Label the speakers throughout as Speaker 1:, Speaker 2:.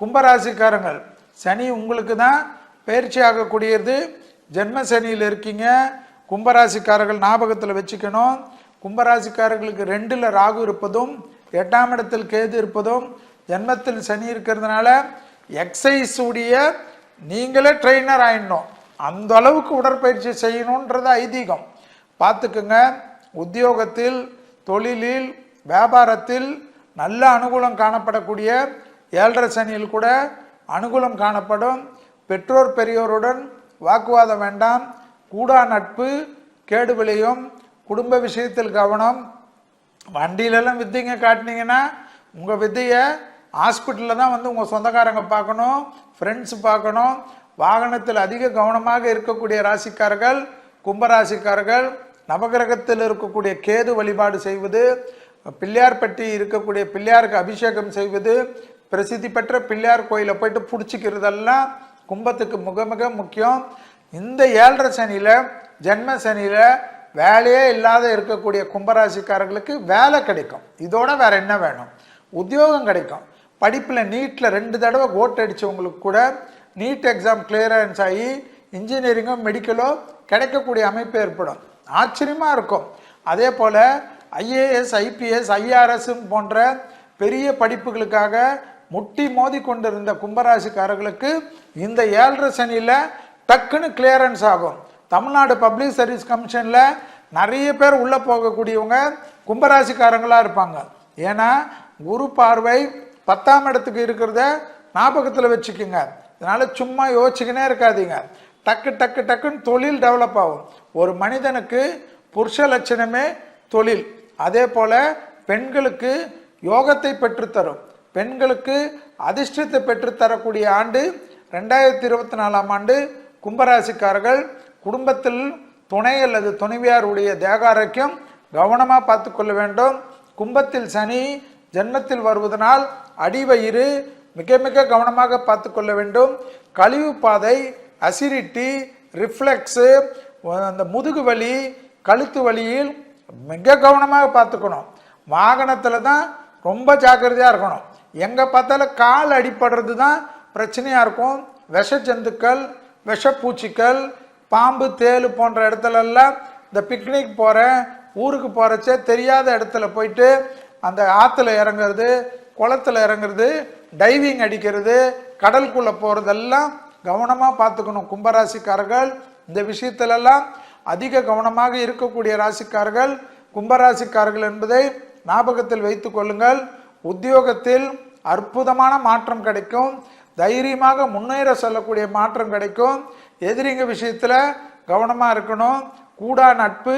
Speaker 1: கும்பராசிக்காரங்கள் சனி உங்களுக்கு தான் பயிற்சி ஆகக்கூடியது ஜென்ம சனியில் இருக்கீங்க. கும்பராசிக்காரர்கள் ஞாபகத்தில் வச்சுக்கணும். கும்பராசிக்காரர்களுக்கு ரெண்டில் ராகு இருப்பதும் எட்டாம் இடத்தில் கேது இருப்பதும் ஜென்மத்தில் சனி இருக்கிறதுனால எக்ஸசைஸ் உடைய நீங்களே ட்ரெயினர் ஆயிடணும். அந்த அளவுக்கு உடற்பயிற்சி செய்யணுன்றது ஐதீகம். பார்த்துக்குங்க. உத்தியோகத்தில் தொழிலில் வியாபாரத்தில் நல்ல அனுகூலம் காணப்படக்கூடிய ஏழரை சனியில் கூட அனுகூலம் காணப்படும். பெற்றோர் பெரியோருடன் வாக்குவாதம் வேண்டாம். கூடா நட்பு கேடு விளையும். குடும்ப விஷயத்தில் கவனம். வண்டியிலெல்லாம் வித்தைங்க காட்டினீங்கன்னா உங்கள் வித்தையை ஹாஸ்பிட்டலில் தான் வந்து உங்கள் சொந்தக்காரங்க பார்க்கணும் ஃப்ரெண்ட்ஸ் பார்க்கணும். வாகனத்தில் அதிக கவனமாக இருக்கக்கூடிய ராசிக்காரர்கள் கும்பராசிக்காரர்கள் நவகிரகத்தில் இருக்கக்கூடிய கேது வழிபாடு செய்வது பிள்ளையார்பட்டி இருக்கக்கூடிய பிள்ளையாருக்கு அபிஷேகம் செய்வது பிரசித்தி பெற்ற பிள்ளையார் கோயிலை போயிட்டு பிடிச்சிக்கிறதெல்லாம் கும்பத்துக்கு மிக மிக முக்கியம். இந்த ஏழரை சனியில் ஜென்ம சனியில் வேலையே இல்லாத இருக்கக்கூடிய கும்பராசிக்காரர்களுக்கு வேலை கிடைக்கும். இதோட வேற என்ன வேணும்? உத்தியோகம் கிடைக்கும். படிப்பில் நீட்டில் ரெண்டு தடவை ஓட்டு அடித்தவங்களுக்கு கூட நீட் எக்ஸாம் கிளியரன்ஸ் ஆகி இன்ஜினியரிங்கோ மெடிக்கலோ கிடைக்கக்கூடிய அமைப்பு ஏற்படும். ஆச்சரியமாக இருக்கும். அதே போல் ஐஏஎஸ் ஐபிஎஸ் ஐஆர்எஸ் போன்ற பெரிய படிப்புகளுக்காக முட்டி மோதி கொண்டிருந்த கும்பராசிக்காரர்களுக்கு இந்த ஏழரை சனியில் டக்குன்னு கிளியரன்ஸ் ஆகும். தமிழ்நாடு பப்ளிக் சர்வீஸ் கமிஷனில் நிறைய பேர் உள்ளே போகக்கூடியவங்க கும்பராசிக்காரங்களாக இருப்பாங்க. ஏன்னா குரு பார்வை பத்தாம் இடத்துக்கு இருக்கிறத ஞாபகத்தில் வச்சுக்கோங்க. இதனால் சும்மா யோசிச்சுக்கினே இருக்காதீங்க. டக்கு டக்கு டக்குன்னு தொழில் டெவலப் ஆகும். ஒரு மனிதனுக்கு புருஷ லட்சணமே தொழில். அதே போல் பெண்களுக்கு யோகத்தை பெற்றுத்தரும். பெண்களுக்கு அதிர்ஷ்டத்தை பெற்றுத்தரக்கூடிய ஆண்டு ரெண்டாயிரத்தி இருபத்தி நாலாம் ஆண்டு கும்பராசிக்காரர்கள் குடும்பத்தில் துணை அல்லது துணைவியாருடைய தேகாரோக்கியம் கவனமாக பார்த்து கொள்ள வேண்டும். கும்பத்தில் சனி ஜென்மத்தில் வருவதனால் அடிவயிறு மிக மிக கவனமாக பார்த்து கொள்ள வேண்டும். கழிவு பாதை அசிடிட்டி ரிஃப்ளெக்ஸு அந்த முதுகு வலி கழுத்து வலியில் மிக கவனமாக பார்த்துக்கணும். வாகனத்தில் தான் ரொம்ப ஜாக்கிரதையாக இருக்கணும். எங்கே பார்த்தாலும் கால் அடிப்படுறது தான் பிரச்சனையாக இருக்கும். விஷ ஜந்துக்கள் விஷப்பூச்சிகள் பாம்பு தேல் போன்ற இடத்துலலாம் இந்த பிக்னிக் போகிறேன் ஊருக்கு போகிறச்சே தெரியாத இடத்துல போயிட்டு அந்த ஆற்றுல இறங்குறது குளத்துல இறங்குறது டைவிங் அடிக்கிறது கடலுக்குள்ளே போகிறதெல்லாம் கவனமாக பார்த்துக்கணும். கும்பராசிக்காரர்கள் இந்த விஷயத்திலெல்லாம் அதிக கவனமாக இருக்கக்கூடிய ராசிக்காரர்கள் கும்பராசிக்காரர்கள் என்பதை ஞாபகத்தில் வைத்து கொள்ளுங்கள். உத்தியோகத்தில் அற்புதமான மாற்றம் கிடைக்கும். தைரியமாக முன்னேற செல்லக்கூடிய மாற்றம் கிடைக்கும். எதிரிங்க விஷயத்தில் கவனமாக இருக்கணும். கூடா நட்பு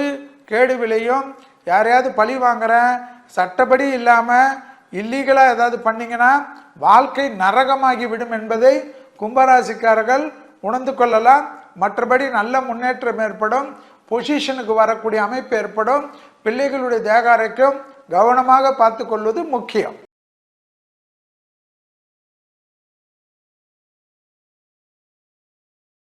Speaker 1: கேடு விளையும். யாரையாவது பழி வாங்குறேன் சட்டப்படி இல்லாமல் இல்லீகலாக ஏதாவது பண்ணிங்கன்னா வாழ்க்கை நரகமாகி விடும் என்பதை கும்பராசிக்காரர்கள் உணர்ந்து கொள்ளலாம். மற்றபடி நல்ல முன்னேற்றம் ஏற்படும். பொசிஷனுக்கு வரக்கூடிய அமைப்பு ஏற்படும். பிள்ளைகளுடைய தேகாரைக்கும் கவனமாக பார்த்து கொள்வது முக்கியம்.